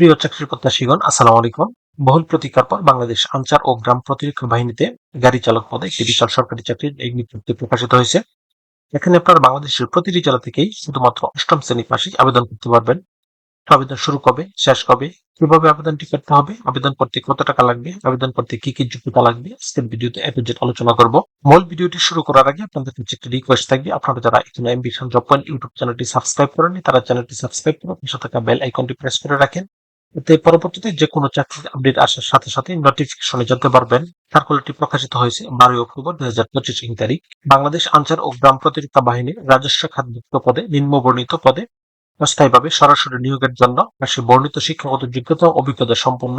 প্রিয় চাকরির প্রত্যাশীগণ আসসালামু আলাইকুম। বহুল প্রতীক্ষার পর বাংলাদেশ আনসার ও গ্রাম প্রতিরক্ষা বাহিনীতে গাড়ি চালক পদে একটি বিশাল সরকারি চাকরির এই বিজ্ঞপ্তি প্রকাশিত হয়েছে। এখানে আপনারা বাংলাদেশের প্রতিটি জেলা থেকেই শুধুমাত্র অষ্টম শ্রেণি পাশেই আবেদন করতে পারবেন। আবেদন শুরু কবে, শেষ কবে, কীভাবে আবেদনটি করতে হবে, আবেদন করতে কত টাকা লাগবে, আবেদন করতে কি কি যোগ্যতা লাগবে, আজকের ভিডিওতে এ টু আলোচনা করব। মূল ভিডিওটি শুরু করার আগে আপনাদের কাছে একটি রিকোয়েস্ট থাকবে। আপনারা যারা এখানে এমবিশন জব পয়েন্ট ইউটিউব চ্যানেলটি সাবস্ক্রাইব করেননি, তারা চ্যানেলটি সাবস্ক্রাইব করে পাশে থাকা বেল আইকনটি প্রেস করে রাখেন। এতে পরবর্তীতে যে কোনো চাকরির আপডেট আসার সাথে সাথে নোটিফিকেশনে জানতে পারবেন। সার্কুলারটি প্রকাশিত হয়েছে বারোই অক্টোবর দুই হাজার পঁচিশ তারিখ। বাংলাদেশ আনসার ও গ্রাম প্রতিরক্ষা বাহিনীর রাজস্ব খাতভুক্ত পদে, নিম্নবর্ণিত পদে, অস্থায়ীভাবে সরাসরি নিয়োগের জন্য বর্ণিত শিক্ষাগত যোগ্যতা অভিজ্ঞতা সম্পন্ন।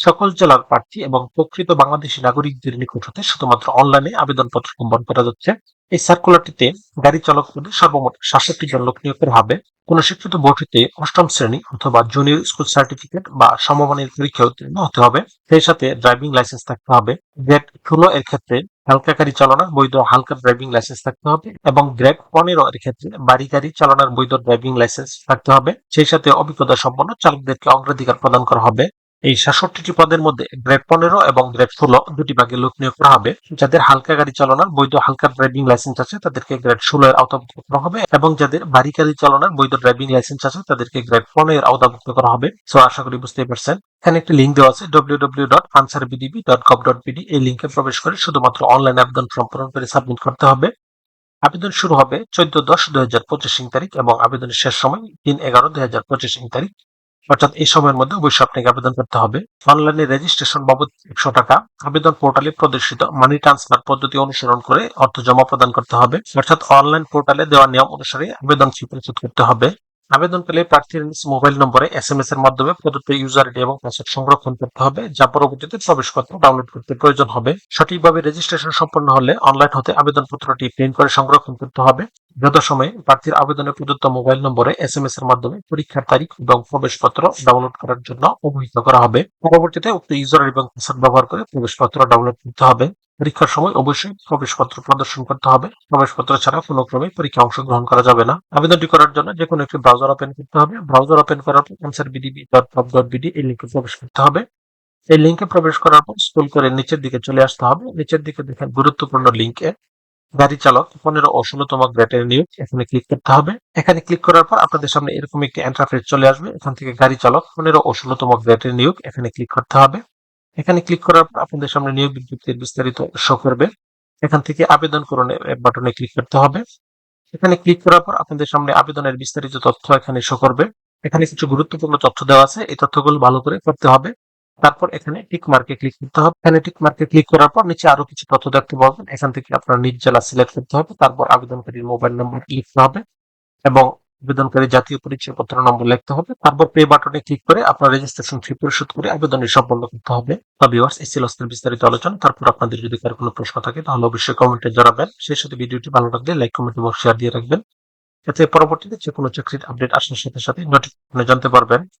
সকল জেলার প্রার্থী এবং প্রকৃত বাংলাদেশী নাগরিকদের নিকট হতে শুধুমাত্র অনলাইনে আবেদনপত্র সম্পন্ন করা যাচ্ছে। এই সার্কুলারটিতে গাড়ি চালক পদে সর্বমোট সাতষট্টি জন লোক নিয়োগ করা হবে। কোন শিক্ষিত বোর্ডটিতে অষ্টম শ্রেণি অথবা জুনিয়র স্কুল সার্টিফিকেট বা সমমানের পরীক্ষা উত্তীর্ণ হতে হবে। সেই সাথে ড্রাইভিং লাইসেন্স থাকতে হবে। গ্রেড ষোলো এর ক্ষেত্রে হালকা গাড়ি চালানোর বৈধ হালকা ড্রাইভিং লাইসেন্স থাকতে হবে এবং গ্রেড পনেরো এর ক্ষেত্রে বাড়ি গাড়ি চালানোর বৈধ ড্রাইভিং লাইসেন্স থাকতে হবে। সেই সাথে অভিজ্ঞতা সম্পন্ন চালকদেরকে অগ্রাধিকার প্রদান করা হবে। এই সাতষট্টিটি পদের মধ্যে গ্রেড পনেরো এবং গ্রেড ষোলো দুটি ভাগে লোক নিয়োগ করা হবে। যাদের হালকা গাড়ি চালানোর বৈধ হালকা ড্রাইভিং লাইসেন্স আছে, তাদেরকে গ্রেড ষোলো এর আওতাভুক্ত করা হবে এবং যাদের বাড়ি গাড়ি চালানোর বৈধ ড্রাইভিং লাইসেন্স আছে, তাদেরকে গ্রেড পনেরো এর আওতাভুক্ত করা হবে। সো আশা করি বুঝতে পারছেন। এখানে একটি লিঙ্ক দেওয়া আছে W W dot Ansar VDP dot gov dot BD এই লিঙ্কে প্রবেশ করে শুধুমাত্র অনলাইন আবেদন সম্পূর্ণ করে সাবমিট করতে হবে। আবেদন শুরু হবে চোদ্দ দশ দুই হাজার পঁচিশ তারিখ এবং আবেদনের শেষ সময় তিন এগারো দুই হাজার পঁচিশ তারিখ। অর্থাৎ এই সময়ের মধ্যে অবশ্যই আপনাকে আবেদন করতে হবে। অনলাইনে রেজিস্ট্রেশন বাবদ একশো টাকা। আবেদন পোর্টালে প্রদর্শিত মানি ট্রান্সফার পদ্ধতি অনুসরণ করে অর্থ জমা প্রদান করতে হবে। অর্থাৎ অনলাইন পোর্টালে দেওয়া নিয়ম অনুসারে আবেদন ফি করতে হবে। আবেদনকালে প্রার্থীর নিজ মোবাইল নম্বরে এস এম এস এর মাধ্যমে প্রদত্ত ইউজার আইডি এবং পাসওয়ার্ড সংরক্ষণ করতে হবে, যা পরবর্তীতে প্রবেশপত্র ডাউনলোড করতে প্রয়োজন হবে। সঠিকভাবে রেজিস্ট্রেশন সম্পন্ন হলে অনলাইন হতে আবেদনপত্রটি প্রিন্ট করে সংরক্ষণ করতে হবে। যথাসময়ে প্রার্থীর আবেদনে প্রদত্ত মোবাইল নম্বরে এস এম এস এর মাধ্যমে পরীক্ষার তারিখ এবং প্রবেশপত্র ডাউনলোড করার জন্য অবহিত করা হবে। পরবর্তীতে উক্ত ইউজার এবং পাসওয়ার্ড ব্যবহার করে প্রবেশপত্র ডাউনলোড করতে হবে। পরীক্ষার সময় অবশ্যই প্রবেশপত্র প্রদর্শন করতে হবে। প্রবেশপত্র ছাড়া কোনো ক্রমে পরীক্ষা অংশগ্রহণ করা যাবে না। আবেদনটি করার জন্য যে কোনো একটি ব্রাউজার ওপেন করতে হবে। ব্রাউজার ওপেন করার পর Ansar VDP dot gov dot BD এই লিঙ্কে প্রবেশ করতে হবে। এই লিঙ্কে প্রবেশ করার পর স্ক্রল করে নিচের দিকে চলে আসতে হবে। নিচের দিকে দেখেন গুরুত্বপূর্ণ লিঙ্কে গাড়ি চালক পনেরো ও ষোলোতম গ্রেডের নিয়োগ এখানে ক্লিক করতে হবে। এখানে ক্লিক করার পর আপনাদের সামনে এরকম একটি ইন্টারফেস চলে আসবে। এখান থেকে গাড়ি চালক পনেরো ও ষোলোতম গ্রেডের নিয়োগ এখানে ক্লিক করতে হবে। এখানে ক্লিক করার পর আপনাদের সামনে নিয়োগ বিজ্ঞপ্তির বিস্তারিত শো করবে। এখান থেকে আবেদন করুন বাটনে ক্লিক করতে হবে। এখানে ক্লিক করার পর আপনাদের সামনে আবেদনের বিস্তারিত তথ্য এখানে শো করবে। এখানে কিছু গুরুত্বপূর্ণ তথ্য দেওয়া আছে, এই তথ্যগুলো ভালো করে করতে হবে। তারপর এখানে টিক মার্কে ক্লিক করতে হবে। এখানে টিক মার্কে ক্লিক করার পর নিচে আরও কিছু তথ্য দেখতে পাবেন এখান থেকে আপনার নিজ সিলেক্ট করতে হবে। তারপর আবেদনকারীর মোবাইল নম্বর লিখতে হবে এবং আবেদনকারী জাতীয় পরিচয় পত্র নম্বর লিখতে হবে। তারপর পে বাটনে ক্লিক করে আপনার রেজিস্ট্রেশন ফি পরিশোধ করে আবেদনের সম্পন্ন করতে হবে। তবে এই ছিল আজকের বিস্তারিত আলোচনা। তারপর আপনাদের যদি কারও কোনো প্রশ্ন থাকে, তাহলে অবশ্যই কমেন্টে জানাবেন। সেই সাথে ভিডিওটি ভালো লাগলে লাইক কমেন্ট এবং শেয়ার দিয়ে রাখবেন। এতে পরবর্তীতে যে কোনো চাকরির আপডেট আসার সাথে সাথে নোটিফিকেশনে জানতে পারবেন।